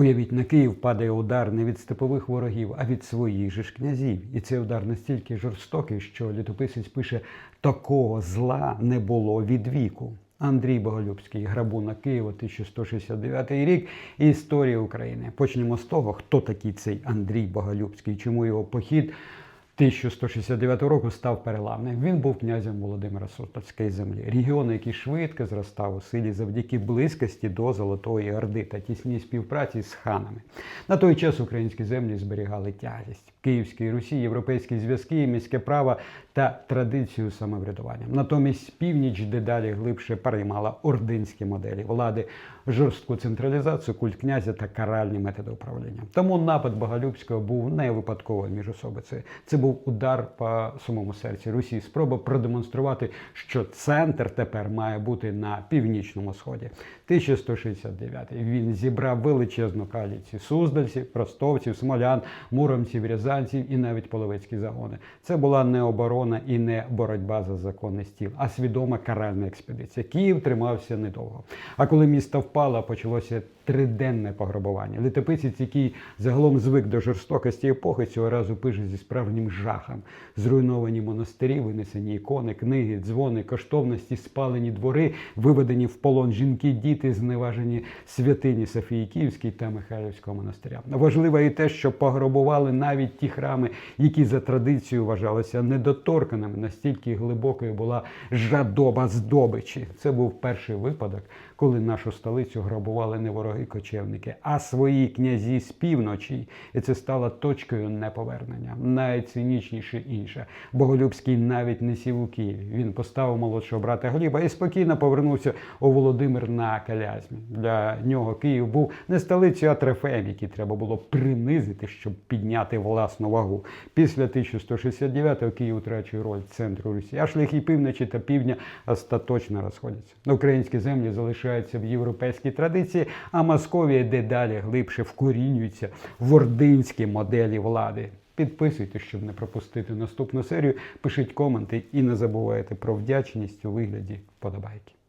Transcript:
Уявіть, на Київ падає удар не від степових ворогів, а від своїх же ж князів. І цей удар настільки жорстокий, що літописець пише: такого зла не було від віку. Андрій Боголюбський, грабуна Києва, 1169 рік. Історія України. Почнемо з того, хто такий цей Андрій Боголюбський, чому його похід 1169 року став переламним. Він був князем Володимира Сотовської землі, регіону, який швидко зростав у силі завдяки близькості до Золотої Орди та тісній співпраці з ханами. На той час українські землі зберігали тяглість Київській Русі, європейські зв'язки, міське право та традицію самоврядування. Натомість північ дедалі глибше переймала ординські моделі влади, жорстку централізацію, культ князя та каральні методи управління. Тому напад Боголюбського був не випадковою міжособицею. Це був удар по самому серці Русі. Спроба продемонструвати, що центр тепер має бути на північному сході. 1169 він зібрав величезну коаліцію суздальців, ростовців, смолян, муромців, рязанців і навіть половецькі загони. Це була не оборона і не боротьба за законний стіл, а свідома каральна експедиція. Київ тримався недовго. А коли місто впало, почалося триденне пограбування. Літописець, який загалом звик до жорстокості епохи, цього разу пише зі справжнім жахом. Зруйновані монастирі, винесені ікони, книги, дзвони, коштовності, спалені двори, виведені в полон жінки, діти, зневажені святині Софії Київській та Михайлівського монастиря. Важливо і те, що пограбували навіть ті храми, які за традицією вважалися недоторканими. Настільки глибокою була жадоба здобичі. Це був перший випадок, коли нашу столицю грабували не вороги кочевники, а свої князі з півночі. І це стало точкою неповернення. Найцинічніше інше. Боголюбський навіть не сів у Києві. Він поставив молодшого брата Гліба і спокійно повернувся у Володимир на Калязьмі. Для нього Київ був не столицею, а трофеєм, який треба було принизити, щоб підняти власну вагу. Після 1169-го Київ втрачує роль центру Русі, а шляхи півночі та півдня остаточно розходяться. Українські землі залишаються в європейській традиції, а Московія дедалі глибше вкорінюється в ординські моделі влади. Підписуйтесь, щоб не пропустити наступну серію. Пишіть коменти і не забувайте про вдячність у вигляді подобайки.